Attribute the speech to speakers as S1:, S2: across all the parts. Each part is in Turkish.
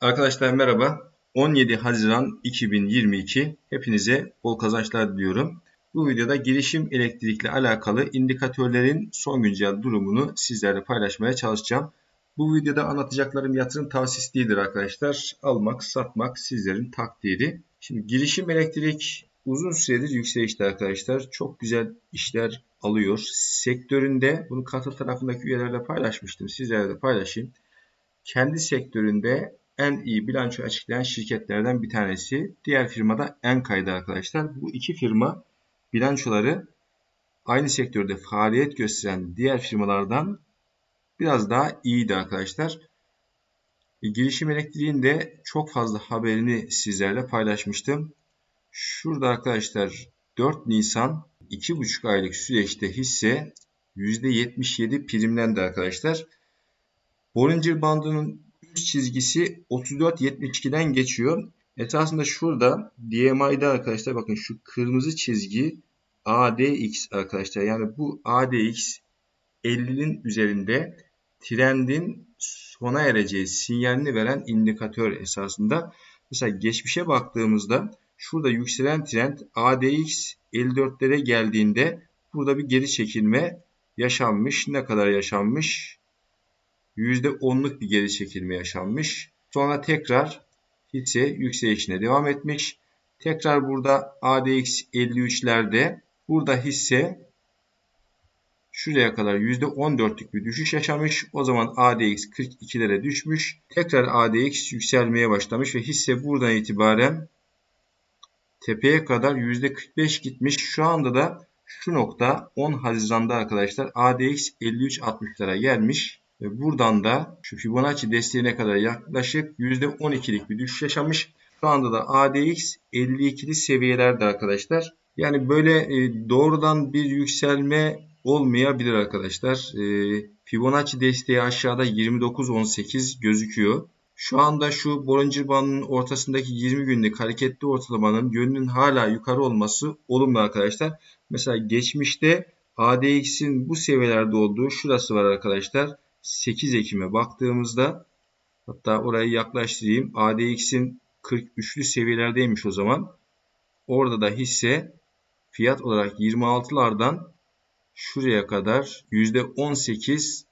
S1: Arkadaşlar merhaba. 17 Haziran 2022. Hepinize bol kazançlar diliyorum. Bu videoda girişim elektrikle alakalı indikatörlerin son güncel durumunu sizlerle paylaşmaya çalışacağım. Bu videoda anlatacaklarım yatırım tavsiyesi değildir arkadaşlar. Almak, satmak sizlerin takdiri. Şimdi girişim elektrik uzun süredir yükselişte arkadaşlar. Çok güzel işler alıyor. Sektöründe bunu katıl tarafındaki üyelerle paylaşmıştım. Sizlerle de paylaşayım. Kendi sektöründe en iyi bilanço açıklayan şirketlerden bir tanesi. Diğer firma da Enkay'da arkadaşlar. Bu iki firma bilançoları aynı sektörde faaliyet gösteren diğer firmalardan biraz daha iyiydi arkadaşlar. E, girişim elektriğin de çok fazla haberini sizlerle paylaşmıştım. Şurada arkadaşlar 4 Nisan 2,5 aylık süreçte hisse %77 primlendi arkadaşlar. Bollinger bandının çizgisi 34.72'den geçiyor. Esasında şurada DMI'de arkadaşlar bakın şu kırmızı çizgi ADX arkadaşlar. Yani bu ADX 50'nin üzerinde trendin sona ereceği sinyalini veren indikatör esasında. Mesela geçmişe baktığımızda şurada yükselen trend ADX 54'lere geldiğinde burada bir geri çekilme yaşanmış. Ne kadar yaşanmış? %10'luk bir geri çekilme yaşanmış. Sonra tekrar hisse yükselişine devam etmiş. Tekrar burada ADX 53'lerde burada hisse şuraya kadar %14'lük bir düşüş yaşamış. O zaman ADX 42'lere düşmüş. Tekrar ADX yükselmeye başlamış ve hisse buradan itibaren tepeye kadar %45 gitmiş. Şu anda da şu nokta 10 Haziran'da arkadaşlar ADX 53.60'lara gelmiş. Ve buradan da şu Fibonacci desteğine kadar yaklaşık %12'lik bir düşüş yaşamış. Şu anda da ADX 52'li seviyelerde arkadaşlar. Yani böyle e, doğrudan bir yükselme olmayabilir arkadaşlar. E, Fibonacci desteği aşağıda 29.18 gözüküyor. Şu anda şu Bollinger Bandı'nın ortasındaki 20 günlük hareketli ortalamanın yönünün hala yukarı olması olumlu arkadaşlar. Mesela geçmişte ADX'in bu seviyelerde olduğu şurası var arkadaşlar. 8 Ekim'e baktığımızda hatta orayı yaklaştırayım. ADX'in 43'lü seviyelerdeymiş o zaman. Orada da hisse fiyat olarak 26'lardan şuraya kadar %18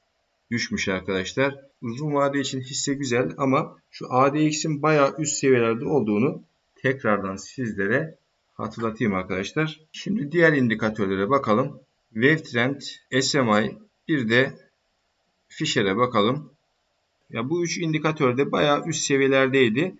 S1: düşmüş arkadaşlar. Uzun vade için hisse güzel ama şu ADX'in bayağı üst seviyelerde olduğunu tekrardan sizlere hatırlatayım arkadaşlar. Şimdi diğer indikatörlere bakalım. Wave Trend, SMI bir de Fisher'e bakalım. Ya bu üç indikatör de bayağı üst seviyelerdeydi.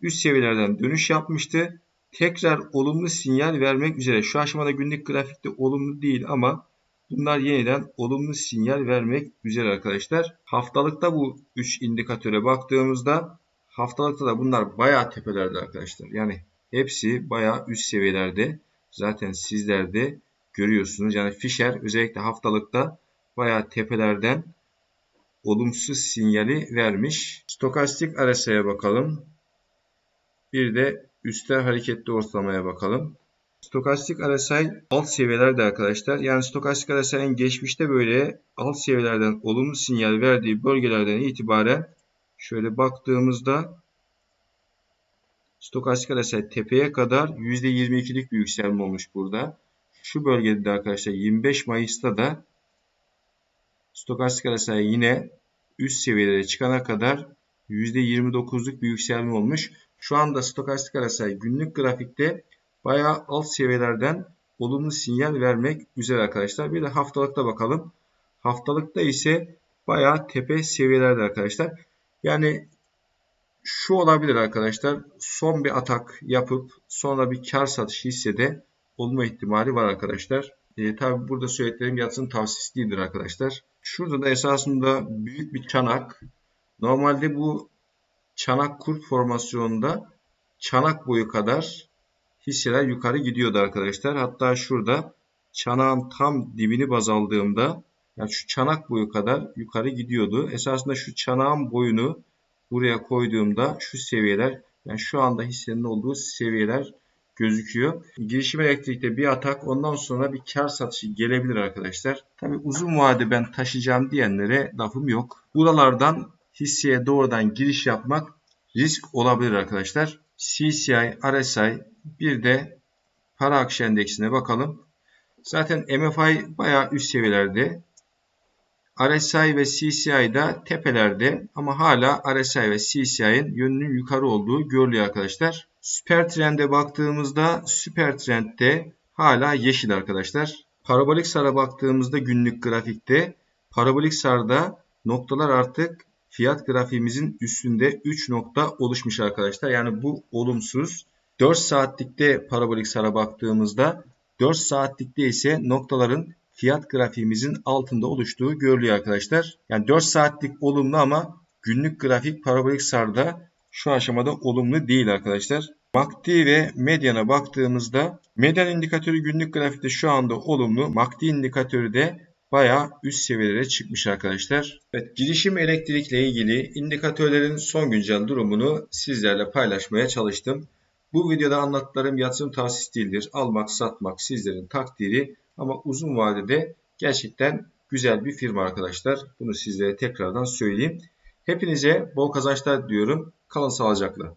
S1: Üst seviyelerden dönüş yapmıştı. Tekrar olumlu sinyal vermek üzere. Şu aşamada günlük grafikte olumlu değil ama bunlar yeniden olumlu sinyal vermek üzere arkadaşlar. Haftalıkta bu 3 indikatöre baktığımızda haftalıkta da bunlar bayağı tepelerde arkadaşlar. Yani hepsi bayağı üst seviyelerde. Zaten sizler de görüyorsunuz. Yani Fisher özellikle haftalıkta bayağı tepelerden olumsuz sinyali vermiş. Stokastik RSI'ye bakalım. Bir de üstel hareketli ortalamaya bakalım. Stokastik RSI alt seviyelerde arkadaşlar. Yani stokastik RSI'nin geçmişte böyle alt seviyelerden olumlu sinyal verdiği bölgelerden itibaren şöyle baktığımızda stokastik RSI tepeye kadar %22'lik bir yükselme olmuş burada. Şu bölgede de arkadaşlar 25 Mayıs'ta da Stokastik RSI yine üst seviyelere çıkana kadar %29'luk bir yükselme olmuş. Şu anda stokastik RSI günlük grafikte bayağı alt seviyelerden olumlu sinyal vermek üzere arkadaşlar. Bir de haftalıkta bakalım. Haftalıkta ise bayağı tepe seviyelerde arkadaşlar. Yani şu olabilir arkadaşlar. Son bir atak yapıp sonra bir kar satış hissede olma ihtimali var arkadaşlar. E, tabi burada söylediklerim yatırım tavsiyesi değildir arkadaşlar. Şurada da esasında büyük bir çanak. Normalde bu çanak kur formasyonunda çanak boyu kadar hisseler yukarı gidiyordu arkadaşlar. Hatta şurada çanağın tam dibini baz aldığımda yani şu çanak boyu kadar yukarı gidiyordu. Esasında şu çanağın boyunu buraya koyduğumda şu seviyeler yani şu anda hissenin olduğu seviyeler gözüküyor. Girişim elektrikte bir atak ondan sonra bir kar satışı gelebilir arkadaşlar. Tabi uzun vade ben taşıyacağım diyenlere lafım yok. Buralardan hisseye doğrudan giriş yapmak risk olabilir arkadaşlar. CCI, RSI bir de para akışı endeksine bakalım. Zaten MFI bayağı üst seviyelerde. RSI ve CCI'da tepelerde ama hala RSI ve CCI'nin yönünün yukarı olduğu görülüyor arkadaşlar. Süper trende baktığımızda süper trendde hala yeşil arkadaşlar. Parabolik sara baktığımızda günlük grafikte parabolik sarda noktalar artık fiyat grafiğimizin üstünde 3 nokta oluşmuş arkadaşlar. Yani bu olumsuz. 4 saatlikte parabolik sara baktığımızda 4 saatlikte ise noktaların fiyat grafiğimizin altında oluştuğu görülüyor arkadaşlar. Yani 4 saatlik olumlu ama günlük grafik parabolik sarda şu aşamada olumlu değil arkadaşlar. MACD ve Median'a baktığımızda Median indikatörü günlük grafikte şu anda olumlu. MACD indikatörü de bayağı üst seviyelere çıkmış arkadaşlar. Evet, girişim elektrikle ilgili indikatörlerin son güncel durumunu sizlerle paylaşmaya çalıştım. Bu videoda anlattıklarım yatırım tavsiyesi değildir. Almak, satmak sizlerin takdiri ama uzun vadede gerçekten güzel bir firma arkadaşlar. Bunu sizlere tekrardan söyleyeyim. Hepinize bol kazançlar diliyorum. Kalın sağlıcakla.